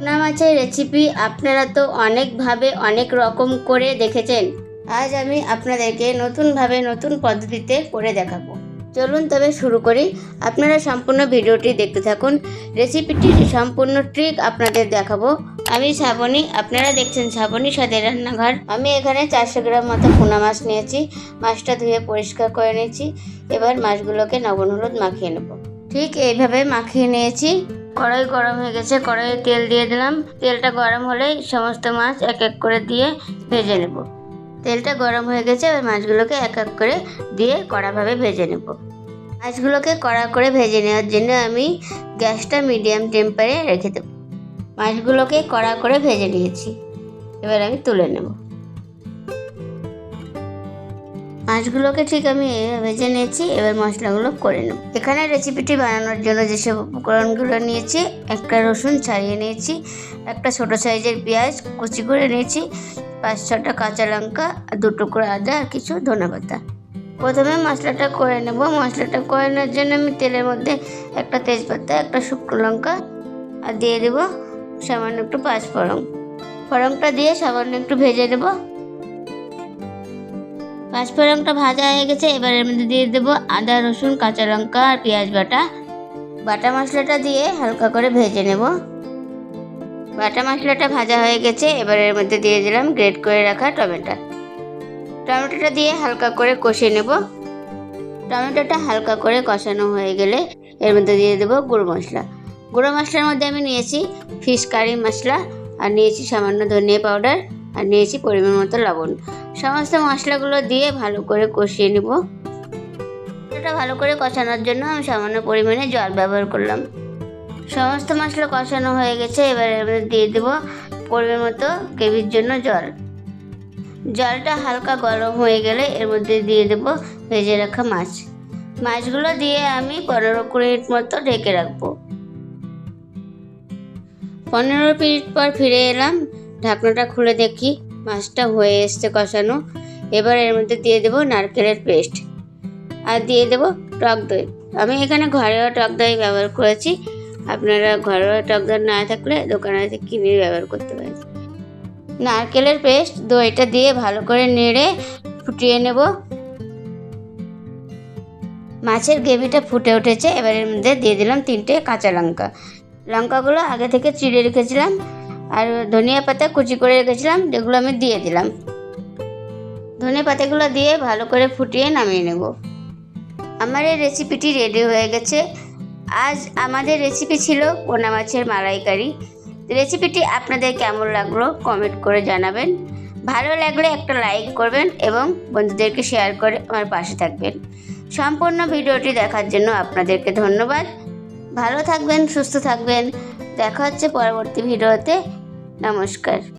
পোনা মাছের রেসিপি আপনারা তো অনেকভাবে, অনেক রকম করে দেখেছেন। আজ আমি আপনাদেরকে নতুনভাবে নতুন পদ্ধতিতে করে দেখাবো। চলুন তবে শুরু করি। আপনারা সম্পূর্ণ ভিডিওটি দেখতে থাকুন। রেসিপিটির সম্পূর্ণ ট্রিক আপনাদের দেখাবো। আমি শ্রাবণী, আপনারা দেখছেন শ্রাবণী স্বাদের রান্নাঘর। আমি এখানে চারশো গ্রাম মতো পোনা মাছ নিয়েছি। মাছটা ধুয়ে পরিষ্কার করে নিয়েছি। এবার মাছগুলোকে লবণ হলুদ মাখিয়ে নেব। ঠিক এইভাবে মাখিয়ে নিয়েছি। কড়াই গরম হয়ে গেছে, কড়াইয়ে তেল দিয়ে দিলাম। তেলটা গরম হলেই সমস্ত মাছ এক এক করে দিয়ে ভেজে নেব। তেলটা গরম হয়ে গেছে, এবার মাছগুলোকে এক এক করে দিয়ে কড়াভাবে ভেজে নেব। মাছগুলোকে কড়া করে ভেজে নেওয়ার জন্য আমি গ্যাসটা মিডিয়াম টেম্পারে রেখে দেব। মাছগুলোকে কড়া করে ভেজে নিয়েছি। এবার আমি তুলে নেব। মাছগুলোকে ঠিক আমি ভেজে নিয়েছি, এবার মশলাগুলো করে নেব। এখানে রেসিপিটি বানানোর জন্য যেসব উপকরণগুলো নিয়েছি, একটা রসুন ছাড়িয়ে নিয়েছি, একটা ছোট সাইজের পেঁয়াজ কুচি করে নিয়েছি, পাঁচ ছটা কাঁচা লঙ্কা, দু টুকরো আদা, আর কিছু ধনেপাতা প্রথমে মশলাটা করে নেব। মশলাটা করে নেওয়ার জন্য আমি তেলের মধ্যে একটা তেজপাতা, একটা শুকনো লঙ্কা, আর দিয়ে দেবো সামান্য একটু পাঁচ ফোড়ন ফোড়নটা দিয়ে সামান্য একটু ভেজে নেব। পাঁচ ফোড়নটা ভাজা হয়ে গেছে, এবার এর মধ্যে দিয়ে দেবো আদা, রসুন, কাঁচা লঙ্কা আর পেঁয়াজ বাটা। বাটা মশলাটা দিয়ে হালকা করে ভেজে নেব। বাটা মশলাটা ভাজা হয়ে গেছে, এবার এর মধ্যে দিয়ে দিলাম গ্রেট করে রাখা টমেটো। টমেটোটা দিয়ে হালকা করে কষে নেব। টমেটোটা হালকা করে কষানো হয়ে গেলে এর মধ্যে দিয়ে দেবো গুঁড়ো মশলা। গুঁড়ো মশলার মধ্যে আমি নিয়েছি ফিশ কারি মশলা আর নিয়েছি সামান্য ধনিয়া পাউডার। আর নিয়েছি পরিমাণ মতো লবণ। সমস্ত মশলাগুলো দিয়ে ভালো করে কষিয়ে নেব। এটা ভালো করে কষানোর জন্য আমি সামান্য পরিমাণে জল ব্যবহার করলাম। সমস্ত মশলা কষানো হয়ে গেছে, এবার মধ্যে দিয়ে দেবো পরিমাণ মতো গ্রেভির জন্য জল। জলটা হালকা গরম হয়ে গেলে এর মধ্যে দিয়ে দেব ভেজে রাখা মাছ। মাছগুলো দিয়ে আমি পনেরো মিনিট মতো ঢেকে রাখব। পনেরো মিনিট পর ফিরে এলাম। ঢাকনাটা খুলে দেখি। মাছটা হয়ে এসছে কষানো। এবার এর মধ্যে দিয়ে দেবো নারকেলের পেস্ট। আর দিয়ে দেবো টক দই। আমি এখানে ঘরোয়া টক দই ব্যবহার করেছি। আপনারা ঘরোয়া টক দই না থাকলে দোকানে কিনে ব্যবহার করতে পারেন। নারকেলের পেস্ট দইটা দিয়ে ভালো করে নেড়ে ফুটিয়ে নেব। মাছের গ্রেভিটা ফুটে উঠেছে। এবার এর মধ্যে দিয়ে দিলাম তিনটে কাঁচা লঙ্কা। লঙ্কাগুলো আগে থেকে চিড়ে রেখেছিলাম। আর ধনিয়া পাতা কুচি করে রেখেছিলাম, যেগুলো আমি দিয়ে দিলাম। ধনে পাতাগুলো দিয়ে ভালো করে ফুটিয়ে নামিয়ে নেব। আমার এই রেসিপিটি রেডি হয়ে গেছে। আজ আমাদের রেসিপি ছিল পোনা মাছের মালাইকারি। রেসিপিটি আপনাদের কেমন লাগল কমেন্ট করে জানাবেন। ভালো লাগলে একটা লাইক করবেন এবং বন্ধুদেরকে শেয়ার করে আমার পাশে থাকবেন। সম্পূর্ণ ভিডিওটি দেখার জন্য আপনাদেরকে ধন্যবাদ। ভালো থাকবেন, সুস্থ থাকবেন। দেখা হচ্ছে পরবর্তী ভিডিওতে। নমস্কার।